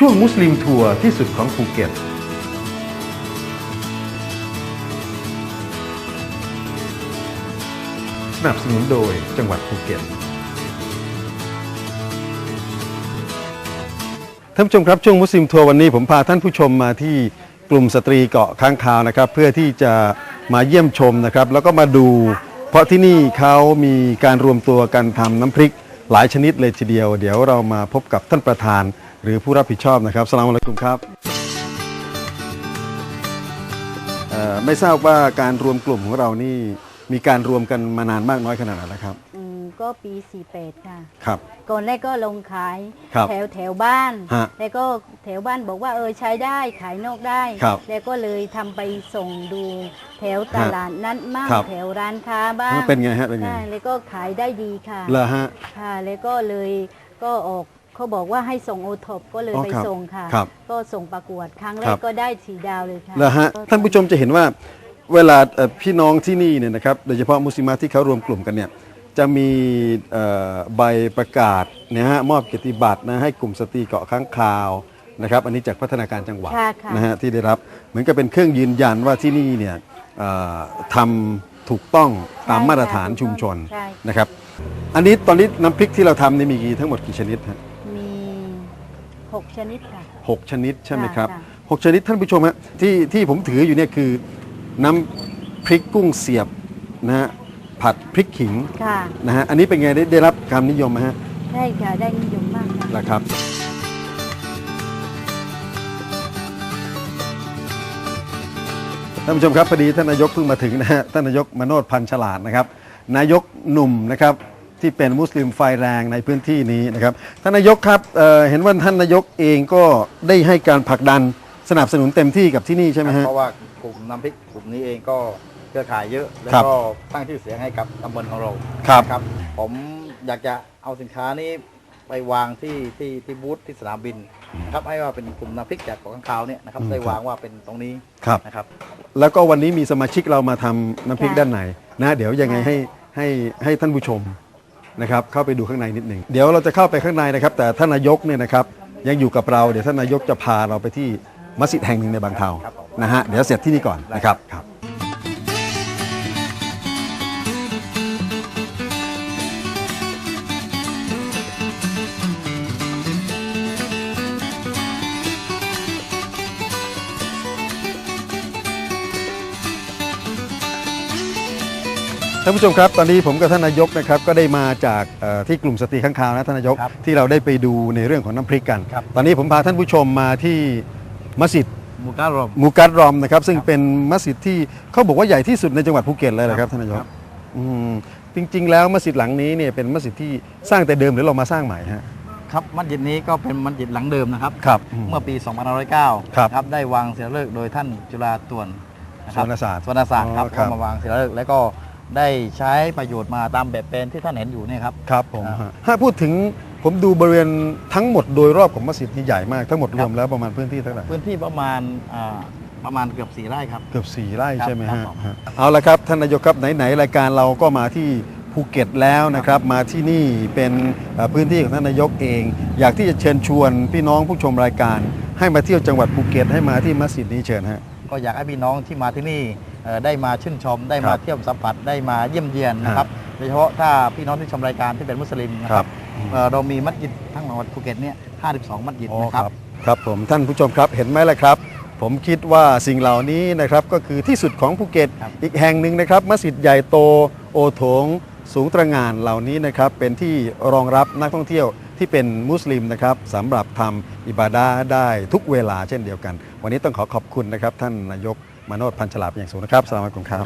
ช่วงมุสลิมทัวร์ที่สุดของภูเก็ต สนับสนุนโดยจังหวัดภูเก็ต ท่านผู้ชมครับช่วงมุสลิมทัวร์วันนี้ผมพาท่านผู้ชมมาที่กลุ่มสตรีเกาะค้างคาวนะครับ เพื่อที่จะมาเยี่ยมชมนะครับ แล้วก็มาดู เพราะที่นี่เขามีการรวมตัวกันทำน้ำพริกหลายชนิดเลยทีเดียว เดี๋ยวเรามาพบกับท่านประธาน หรือผู้รับผิดชอบนะครับสลามอะลัยกุมครับเอ่อไม่ทราบว่าการรวมกลุ่มของเรานี่มีการรวมกันมานานมากน้อยขนาดไหนแล้วครับ อืมก็ปี 48 ค่ะ ครับ ก่อนแรกก็ลงขายครับแถวแถวบ้าน ฮะแล้วก็แถวบ้านบอกว่าเออใช้ได้ขายนอกได้ ครับแล้วก็เลยทำไปส่งดูแถวตลาดนัดมากครับ แถวร้านค้าบ้างเป็นไงฮะเป็นไงใช่แล้วก็ขายได้ดีค่ะ เหรอฮะ ค่ะ แล้วก็เลยก็ออก เขาบอกว่าให้ส่งโอท็อปก็เลยอ๋อไปครับส่งค่ะ ครับ ก็ส่งประกวดครั้งแรครักบก็ได้สีดาวเลยค่ะเหรอฮะก็ท่านผู้ชมจะเห็นว่าเวลาเอ่อพี่น้องที่นี่เนี่ยนะครับโดยเฉพาะมุสลิมะที่เขารวมกลุ่มกันเนี่ยจะมีเอ่อใบประกาศนะฮะมอบเกียรติบัตรนะให้กลุ่มสตรีเกาะค้างคาวนะครับอันนี้จากพัฒนาการจังหวัดค่ะค่ะ นะฮะที่ได้รับเหมือนกับเป็นเครื่องยืนยันว่าที่นี่เนี่ยเอ่อทำถูกต้องตามใช่มาตรฐานค่ะชุมชนใช่ นะครับ อันนี้ตอนนี้น้ำพริกที่เราทำนี่มีกี่ทั้งหมดกี่ชนิดฮะ มีหกชนิดค่ะหกชนิดใช่ไหมครับ ค่ะหกชนิดท่านผู้ชมฮะที่ที่ผมถืออยู่เนี่ยคือ น้ำพริกกุ้งเสียบนะฮะผัดพริกขิงค่ะนะฮะอันนี้เป็นไงได้ได้รับความนิยมไหมฮะได้ค่ะได้นิยมมากค่ะนะครับ ท่านผู้ชมครับพอดีท่านนายกเพิ่งมาถึงนะฮะท่านนายกมโนดพันธ์ฉลาดนะครับ นายกหนุ่มนะครับ ที่เป็นมุสลิมไฟแรงในพื้นที่นี้นะครับท่านนายกครับเอ่อเห็นว่าท่านนายกเองก็ได้ให้การผลักดันสนับสนุนเต็มที่กับที่นี่ใช่ไหมฮะ เพราะว่ากลุ่มน้ำพริกกลุ่มนี้เองก็เครือข่ายเยอะแล้วครับก็ตั้งชื่อเสียงให้กับตำบลของเราครับ ครับ ผมอยากจะเอาสินค้านี้ไปวางที่ที่ที่บูธที่สนามบินนะครับให้ว่าเป็นกลุ่มน้ำพริกจากเกาะข้างคาวเนี่ยนะครับอืมได้ครับวางว่าเป็นตรงนี้ครับ นะครับ แล้วก็วันนี้มีสมาชิกเรามาทำน้ำพริกค่ะด้านในนะ เดี๋ยวยังไงค่ะให้ให้ให้ท่านผู้ชม นะครับเข้าไปดูข้างในนิดหนึ่งเดี๋ยวเราจะเข้าไปข้างในนะครับ แต่ท่านนายกเนี่ยนะครับยังอยู่กับเราเดี๋ยวท่านนายกจะพาเราไปที่มัสยิดแห่งหนึ่งในบางเทานะฮะเดี๋ยวเสร็จที่นี่ก่อนนะครับ ท่านผู้ชมครับตอนนี้ผมกับท่านนายกนะครับก็ได้มาจากเอ่อที่กลุ่มสตรีข้างคาวนะท่านนายกครับที่เราได้ไปดูในเรื่องของน้ำพริกกัน ครับ ตอนนี้ผมพาท่านผู้ชมมาที่มัสยิดมูการอม มูกัดรอมนะครับซึ่งเป็นมัสยิดที่เขาบอกว่าใหญ่ที่สุดในจังหวัดภูเก็ตเลยนะครับท่านนายกครับ อืมจริง ๆ แล้วมัสยิดหลังนี้เนี่ยเป็นมัสยิดที่สร้างแต่เดิมหรือเรามาสร้างใหม่ฮะครับมัสยิดนี้ก็เป็นมัสยิดหลังเดิมนะครับ ครับ เมื่อปี 2509 ครับครับได้วางศิลาฤกษ์โดยท่านจุฬาตวนนะคสรับวนศาสตร์สวนศาสตร์ครับอ๋อครับ ก็มาวางศิลาฤกษ์แล้วก็ ได้ใช้ประโยชน์มาตามแบบแปลนที่ท่านเห็นอยู่เนี่ยครับ ครับผมครับฮะถ้าพูดถึงผมดูบริเวณทั้งหมดโดยรอบของมัสยิดนี่ใหญ่มากทั้งหมดรวมแล้วประมาณพื้นที่เท่าไหร่พื้นที่ประมาณอ่าประมาณเกือบสี่ไร่ครับ เกือบ4ไร่ครับใช่ไหมครัฮะบผม ฮะเอาละครับท่านนายกครับไหนๆรายการเราก็มาที่ภูเก็ตแล้วนะครับ มาที่นี่เป็นเอ่อพื้นที่ของท่านนายกเอง อยากที่จะเชิญชวนพี่น้องผู้ชมรายการ ให้มาเที่ยวจังหวัดภูเก็ตให้มาที่มัสยิดนี้เชิญฮะ ก็อยากให้พี่น้องที่มาที่นี่เอ่อ ได้มาชื่นชม ได้ครัมาบเที่ยวสัมผัสได้มาเยี่ยมเยียนนะครับโดยเฉพาะถ้าพี่น้องที่ชมรายการที่เป็นมุสลิมนะคครัรับบเอ่อเรามีมัสยิดทั้งจังหวัดภูเก็ตเนี่ย52 มัสยิดอ๋อนะครับครับผมท่านผู้ชมครับเห็นไหมล่ะครับ ผมคิดว่าสิ่งเหล่านี้นะครับก็คือที่สุดของภูเก็ตครับอีกแห่งหนึ่งนะครับมัสยิดใหญ่โตโอโถงสูงตระหง่านเหล่านี้นะครับเป็นที่รองรับนักท่องเที่ยวที่เป็นมุสลิมนะครับสำหรับทำอิบาดาห์ได้ทุกเวลาเช่นเดียวกัน วันนี้ต้องขอขอบคุณนะครับท่านนายก มาโนดพันฉลาดเป็นอย่างสูงนะครับสลามอะลัยกุมครับ